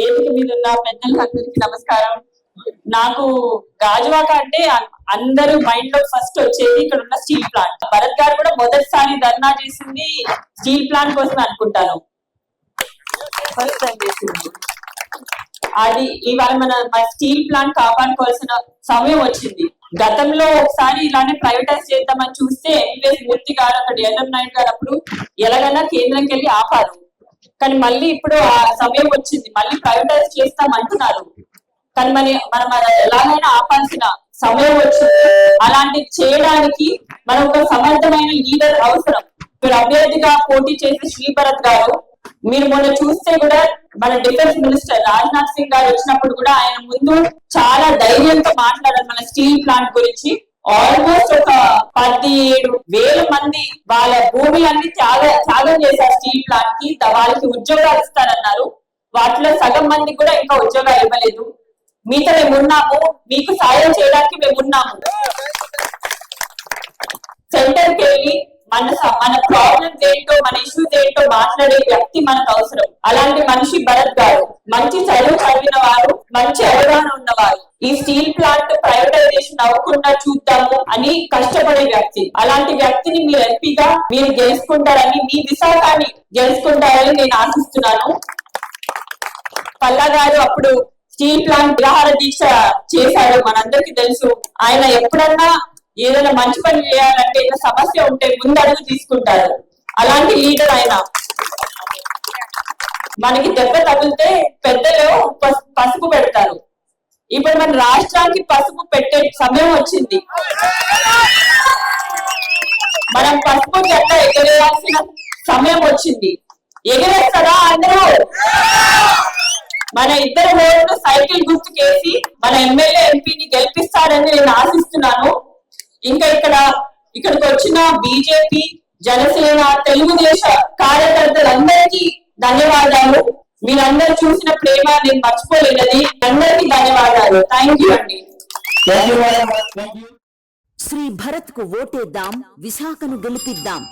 వేదిక మీద ఉన్న పెద్దలందరికీ నమస్కారం. నాకు గాజువాక అంటే అందరూ మైండ్లో ఫస్ట్ వచ్చేది ఇక్కడ ఉన్న స్టీల్ ప్లాంట్. భరత్ గారు కూడా మొదటిసారి ధర్నా చేసింది స్టీల్ ప్లాంట్ కోసం అనుకుంటాను. అది ఇవాళ మన మన స్టీల్ ప్లాంట్ కాపాడుకోవాల్సిన సమయం వచ్చింది. గతంలో ఒకసారి ఇలానే ప్రైవేటైజ్ చేద్దామని చూస్తే ఎంపీఎస్ మూర్తి గారు అక్కడ ఎల్ఎం నాయుడు గారు అప్పుడు ఎలాగైనా కేంద్రంకి వెళ్ళి ఆపారు. కానీ మళ్ళీ ఇప్పుడు ఆ సమయం వచ్చింది. మళ్ళీ ప్రైవేటైజ్ చేస్తాం అంటున్నారు. కానీ మన మనం ఎలాగైనా ఆపాల్సిన సమయం వచ్చింది. అలాంటివి చేయడానికి మనం ఒక సమర్థమైన లీడర్ అవసరం. ఇక్కడ అభ్యర్థిగా పోటీ చేసే శ్రీభరత్ గారు మీరు మొన్న చూస్తే కూడా మన డిఫెన్స్ మినిస్టర్ రాజ్నాథ్ సింగ్ గారు వచ్చినప్పుడు కూడా ఆయన ముందు చాలా ధైర్యంతో మాట్లాడారు మన స్టీల్ ప్లాంట్ గురించి. ఆల్మోస్ట్ ఒక పదిహేడు వేల మంది వాళ్ళ భూములన్నీ త్యాగ త్యాగం చేశారు స్టీల్ ప్లాంట్కి వాళ్ళకి ఉద్యోగాలు ఇస్తారన్నారు వాటిలో సగం మందికి కూడా ఇంకా ఉద్యోగాలు ఇవ్వలేదు. మీతో మేము ఉన్నాము. మీకు సాయం చేయడానికి మేము ఉన్నాము. సెంటర్కి వెళ్ళి మన మన ప్రాబ్లమ్స్ ఏంటో మన ఇష్యూస్ ఏంటో మాట్లాడే వ్యక్తి మనకు అవసరం. అలాంటి మనిషి భరత్ గారు. మంచి చదువు చదివిన వారు మంచి అవగాహన ఉన్నవారు. ఈ స్టీల్ ప్లాంట్ ప్రైవేటైజేషన్ అవ్వకుండా చూద్దాము అని కష్టపడే వ్యక్తి. అలాంటి వ్యక్తిని మీరు ఎంపీగా మీరు గెలుచుకుంటారని మీ విశాఖాన్ని గెలుచుకుంటారని నేను ఆశిస్తున్నాను. పల్లా గారు అప్పుడు స్టీల్ ప్లాంట్ విహార దీక్ష చేశారు. మనందరికి తెలుసు. ఆయన ఎప్పుడన్నా ఏదైనా మంచి పని చేయాలంటే ఏదైనా సమస్య ఉంటే ముందడుగు తీసుకుంటారు. అలాంటి లీడర్ ఆయన. మనకి దెబ్బ తగిలితే పెద్దలు పసుపు పెడతారు. ఇప్పుడు మన రాష్ట్రానికి పసుపు పెట్టే సమయం వచ్చింది. మనం పసుపు చెత్త ఎగరేయాల్సిన సమయం వచ్చింది. ఎగరేస్తారా అందరూ? మన ఇద్దరు ఓట్లు సైకిల్ గుర్తుకేసి మన ఎమ్మెల్యే ఎంపీని గెలిపిస్తారని నేను ఆశిస్తున్నాను. ఇంకా ఇక్కడ ఇక్కడికి వచ్చిన బీజేపీ జనసేన తెలుగుదేశ కార్యకర్తలందరికీ ధన్యవాదాలు. మీరందరూ చూసిన ప్రేమ నేను మర్చిపోలేనది. అందరికీ ధన్యవాదాలు. థ్యాంక్ యూ అండి. శ్రీ భరత్కు ఓటేద్దాం విశాఖను గెలిపిద్దాం.